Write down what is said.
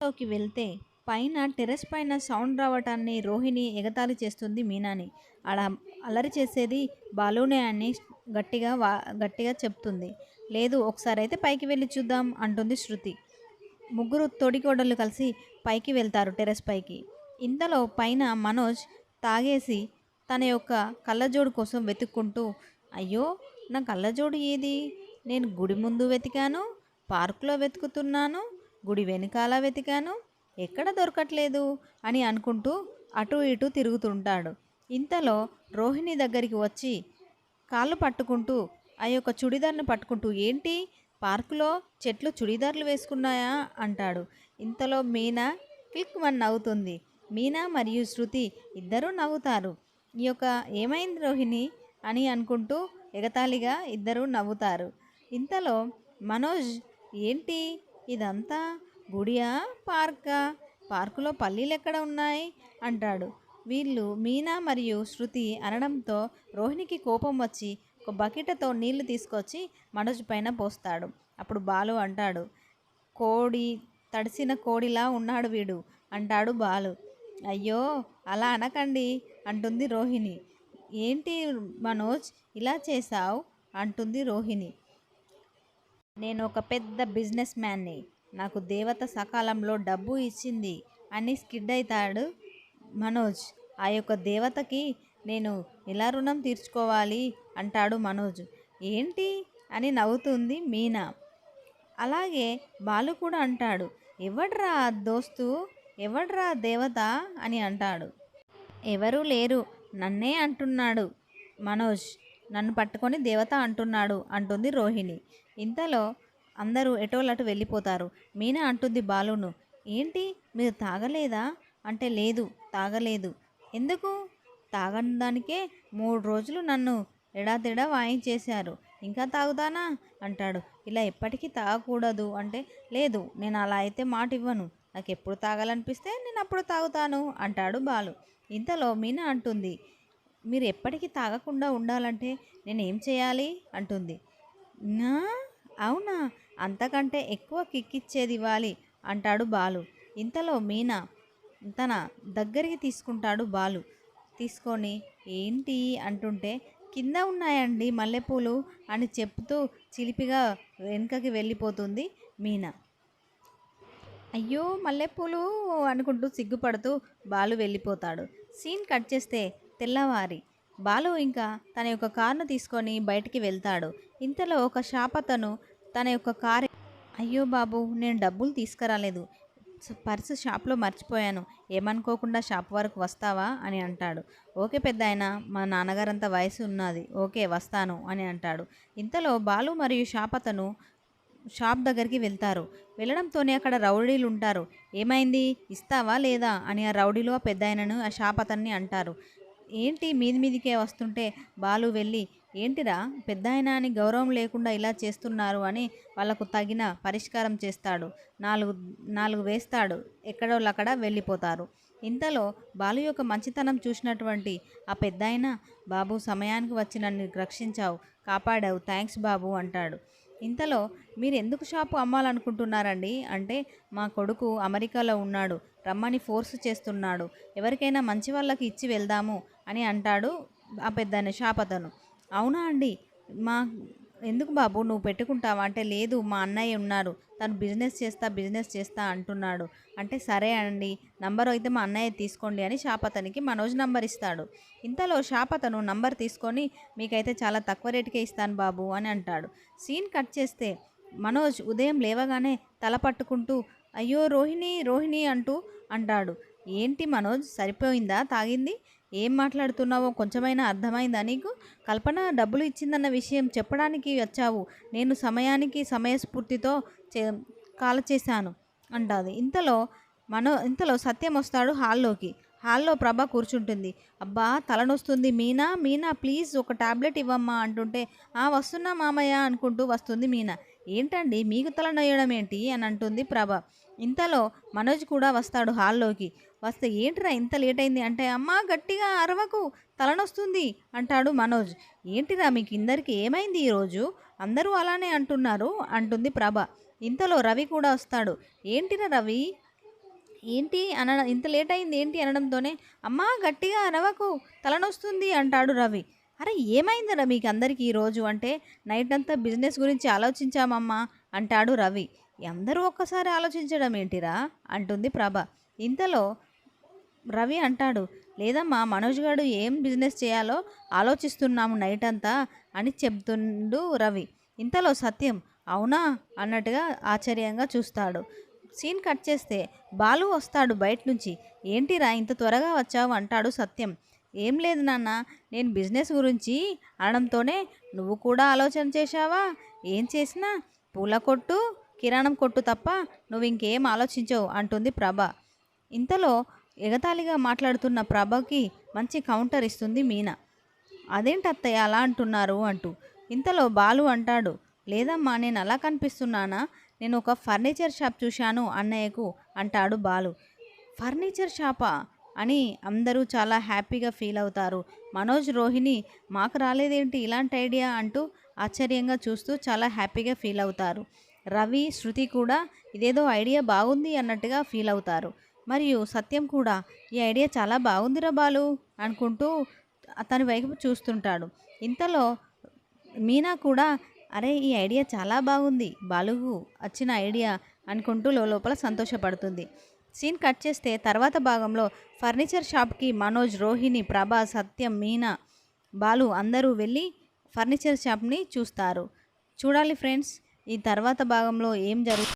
లోకి వెళ్తే పైన టెర్రస్ పైన సౌండ్ రావటాన్ని రోహిణి ఎగతాళి చేస్తుంది మీనాని. అలా అలరి చేసేది బాలునే అని గట్టిగా వా గట్టిగా చెప్తుంది. లేదు ఒకసారి అయితే పైకి వెళ్ళి చూద్దాం అంటుంది శృతి. ముగ్గురు తోడికోడళ్ళు కలిసి పైకి వెళ్తారు టెర్రస్ పైకి. ఇంతలో పైన మనోజ్ తాగేసి తన యొక్క కళ్ళజోడు కోసం వెతుక్కుంటూ అయ్యో నా కళ్ళజోడు ఏది? నేను గుడి ముందు వెతికాను పార్కులో వెతుకుతున్నాను గుడి వెనకాల వెతికాను. ఎక్కడ దొరకట్లేదు అని అనుకుంటూ అటు ఇటు తిరుగుతుంటాడు. ఇంతలో రోహిణి దగ్గరికి వచ్చి కాళ్ళు పట్టుకుంటూ ఆ యొక్క చుడిదార్ని పట్టుకుంటూ ఏంటి? పార్కులో చెట్లు చుడిదార్లు వేసుకున్నాయా? అంటాడు. ఇంతలో మీనా క్లిక్ వన్ నవ్వుతుంది. మీనా మరియు శృతి ఇద్దరూ నవ్వుతారు. ఈ యొక్క ఏమైంది రోహిణి? అని అనుకుంటూ ఎగతాళిగా ఇద్దరూ నవ్వుతారు. ఇంతలో మనోజ్ ఏంటి? ఇదంతా గుడియా పార్కా? పార్కులో పల్లీలు ఎక్కడ ఉన్నాయి? అంటాడు. వీళ్ళు మీనా మరియు శృతి అనడంతో రోహిణికి కోపం వచ్చి ఒక బకెట్తో నీళ్ళు తీసుకొచ్చి మనోజ్ పైన పోస్తాడు. అప్పుడు బాలు అంటాడు కోడి తడిసిన కోడిలా ఉన్నాడు వీడు అంటాడు బాలు. అయ్యో అలా అనకండి అంటుంది రోహిణి. ఏంటి మనోజ్ ఇలా చేశావు? అంటుంది రోహిణి. నేను ఒక పెద్ద బిజినెస్ మ్యాన్ని. నాకు దేవత సకాలంలో డబ్బు ఇచ్చింది అని స్కిడ్ అవుతాడు మనోజ్. ఆ యొక్క దేవతకి నేను ఎలా రుణం తీర్చుకోవాలి? అంటాడు మనోజ్. ఏంటి? అని నవ్వుతుంది మీనా. అలాగే బాలు కూడా అంటాడు. ఎవడ్రా దోస్తు? ఎవడ్రా దేవత? అని అంటాడు. ఎవరూ లేరు. నన్నే అంటున్నాడు మనోజ్. నన్ను పట్టుకొని దేవత అంటున్నాడు అంటుంది రోహిణి. ఇంతలో అందరూ ఎటోలటు వెళ్ళిపోతారు. మీనా అంటుంది బాలును ఏంటి? మీరు తాగలేదా? అంటే లేదు తాగలేదు. ఎందుకు? తాగని దానికే మూడు రోజులు నన్ను ఎడాతెడా వాయించేశారు. ఇంకా తాగుతానా? అంటాడు. ఇలా ఎప్పటికీ తాగకూడదు. అంటే లేదు నేను అలా అయితే మాట ఇవ్వను. నాకు ఎప్పుడు తాగాలనిపిస్తే నేను అప్పుడు తాగుతాను. అంటాడు బాలు. ఇంతలో మీనా అంటుంది మీరు ఎప్పటికీ తాగకుండా ఉండాలంటే నేను ఏం చేయాలి? అంటుంది. నా? అవునా? అంతకంటే ఎక్కువ కిక్కిచ్చేది ఇవ్వాలి అంటాడు బాలు. ఇంతలో మీనా తన దగ్గరికి తీసుకుంటాడు బాలు. తీసుకొని ఏంటి? అంటుంటే కింద ఉన్నాయండి మల్లెపూలు అని చెప్తూ చిలిపిగా వెనుకకి వెళ్ళిపోతుంది మీనా. అయ్యో మల్లెపూలు అనుకుంటూ సిగ్గుపడుతూ బాలు వెళ్ళిపోతాడు. సీన్ కట్ చేస్తే తెల్లవారి. బాలు ఇంకా తన యొక్క కారును తీసుకొని బయటికి వెళ్తాడు. ఇంతలో ఒక షాప్ అతను తన యొక్క కారు అయ్యో బాబు నేను డబ్బులు తీసుకురాలేదు. పర్సు షాప్లో మర్చిపోయాను. ఏమనుకోకుండా షాప్ వరకు వస్తావా? అని అంటాడు. ఓకే పెద్ద ఆయన మా నాన్నగారంత వయసు ఉన్నది. ఓకే వస్తాను అని అంటాడు. ఇంతలో బాలు మరియు షాప్ అతను షాప్ దగ్గరికి వెళ్తారు. వెళ్ళడంతోనే అక్కడ రౌడీలు ఉంటారు. ఏమైంది? ఇస్తావా లేదా? అని ఆ రౌడీలు ఆ పెద్ద ఆయనను ఆ షాప్ అతన్ని అంటారు. ఏంటి మీది మీదికే వస్తుంటే బాలు వెళ్ళి ఏంటిరా పెద్ద ఆయన అని గౌరవం లేకుండా ఇలా చేస్తున్నారు అని వాళ్ళకు తగిన పరిష్కారం చేస్తాడు. నాలుగు నాలుగు వేస్తాడు. ఎక్కడోళ్ళక్కడ వెళ్ళిపోతారు. ఇంతలో బాలు యొక్క మంచితనం చూసినటువంటి ఆ పెద్ద బాబు సమయానికి వచ్చి నన్ను రక్షించావు. కాపాడావు. థ్యాంక్స్ బాబు అంటాడు. ఇంతలో మీరు ఎందుకు షాపు అమ్మాలనుకుంటున్నారండి? అంటే మా కొడుకు అమెరికాలో ఉన్నాడు. రమ్మని ఫోర్స్ చేస్తున్నాడు. ఎవరికైనా మంచి వాళ్ళకి ఇచ్చి వెళ్దాము. అని అంటాడు ఆ పెద్ద షాపతను అవునా అండి? మా ఎందుకు బాబు నువ్వు పెట్టుకుంటావా? అంటే లేదు మా అన్నయ్య ఉన్నారు. తను బిజినెస్ చేస్తా బిజినెస్ చేస్తా అంటున్నాడు. అంటే సరే అండి నంబర్ అయితే మా అన్నయ్య తీసుకోండి అని షాపతనికి మనోజ్ నంబర్ ఇస్తాడు. ఇంతలో షాపతను నంబర్ తీసుకొని మీకైతే చాలా తక్కువ రేటుకే ఇస్తాను బాబు అని అంటాడు. సీన్ కట్ చేస్తే మనోజ్ ఉదయం లేవగానే తల పట్టుకుంటూ అయ్యో రోహిణి రోహిణి అంటూ అంటాడు. ఏంటి మనోజ్ సరిపోయిందా? తాగింది? ఏం మాట్లాడుతున్నావో కొంచెమైనా అర్థమైందా నీకు? కల్పన డబ్బులు ఇచ్చిందన్న విషయం చెప్పడానికి వచ్చావు. నేను సమయానికి సమయస్ఫూర్తితో చే కాల చేశాను అంటాది. ఇంతలో మనో ఇంతలో సత్యం వస్తాడు హాల్లోకి. హాల్లో ప్రభ కూర్చుంటుంది. అబ్బా తలనొస్తుంది. మీనా మీనా ప్లీజ్ ఒక టాబ్లెట్ ఇవ్వమ్మా అంటుంటే ఆ వస్తున్నా మామయ్య అనుకుంటూ వస్తుంది మీనా. ఏంటండి మీకు తల నొయ్యడం ఏంటి? అని అంటుంది ప్రభ. ఇంతలో మనోజ్ కూడా వస్తాడు హాల్లోకి. వస్తే ఏంటిరా ఇంత లేట్ అయింది అంటే అమ్మా గట్టిగా అరవకు తలనొస్తుంది అంటాడు మనోజ్. ఏంటిరా మీకు ఇందరికి ఏమైంది ఈరోజు? అందరూ అలానే అంటున్నారు అంటుంది ప్రభ. ఇంతలో రవి కూడా వస్తాడు. ఏంటిరా రవి? ఏంటి? అన ఇంత లేట్ అయింది ఏంటి? అనడంతోనే అమ్మా గట్టిగా అరవకు తలనొస్తుంది అంటాడు రవి. అరే ఏమైందిరా మీకు అందరికీ ఈరోజు? అంటే నైట్ అంతా బిజినెస్ గురించి ఆలోచించామమ్మా అంటాడు రవి. అందరూ ఒక్కసారి ఆలోచించడం ఏంటిరా? అంటుంది ప్రభ. ఇంతలో రవి అంటాడు లేదమ్మా మనోజ్ గారు ఏం బిజినెస్ చేయాలో ఆలోచిస్తున్నాము నైట్ అంతా అని చెప్తుండు రవి. ఇంతలో సత్యం అవునా? అన్నట్టుగా ఆశ్చర్యంగా చూస్తాడు. సీన్ కట్ చేస్తే బాలు వస్తాడు బయట నుంచి ఏంటిరా ఇంత త్వరగా వచ్చావు? అంటాడు సత్యం. ఏం లేదు నాన్న నేను బిజినెస్ గురించి అనడంతోనే నువ్వు కూడా ఆలోచన చేశావా? ఏం చేసినా పూల కొట్టు కిరాణం కొట్టు తప్ప నువ్వు ఇంకేం ఆలోచించవు అంటుంది ప్రభ. ఇంతలో ఎగతాళిగా మాట్లాడుతున్న ప్రభకి మంచి కౌంటర్ ఇస్తుంది మీనా. అదేంటి అత్తయ్య అలా అంటున్నారు? అంటూ. ఇంతలో బాలు అంటాడు లేదమ్మా నేను అలా కనిపిస్తున్నానా? నేను ఒక ఫర్నిచర్ షాప్ చూశాను అన్నయ్యకు అంటాడు బాలు. ఫర్నిచర్ షాపా? అని అందరూ చాలా హ్యాపీగా ఫీల్ అవుతారు. మనోజ్ రోహిణి మాకు రాలేదేంటి? ఇలాంటి ఐడియా? అంటూ ఆశ్చర్యంగా చూస్తూ చాలా హ్యాపీగా ఫీల్ అవుతారు. రవి శృతి కూడా ఇదేదో ఐడియా బాగుంది అన్నట్టుగా ఫీల్ అవుతారు. మరియు సత్యం కూడా ఈ ఐడియా చాలా బాగుందిరా బాలు అనుకుంటూ అతని వైపు చూస్తుంటాడు. ఇంతలో మీనా కూడా అరే ఈ ఐడియా చాలా బాగుంది బాలుగు వచ్చిన ఐడియా అనుకుంటూ లోపల సంతోషపడుతుంది. సీన్ కట్ చేస్తే తర్వాత భాగంలో ఫర్నిచర్ షాప్కి మనోజ్ రోహిణి ప్రభా సత్యం మీనా బాలు అందరూ వెళ్ళి ఫర్నిచర్ షాప్ని చూస్తారు. చూడాలి ఫ్రెండ్స్ ఈ తర్వాత భాగంలో ఏం జరుగుతుంది?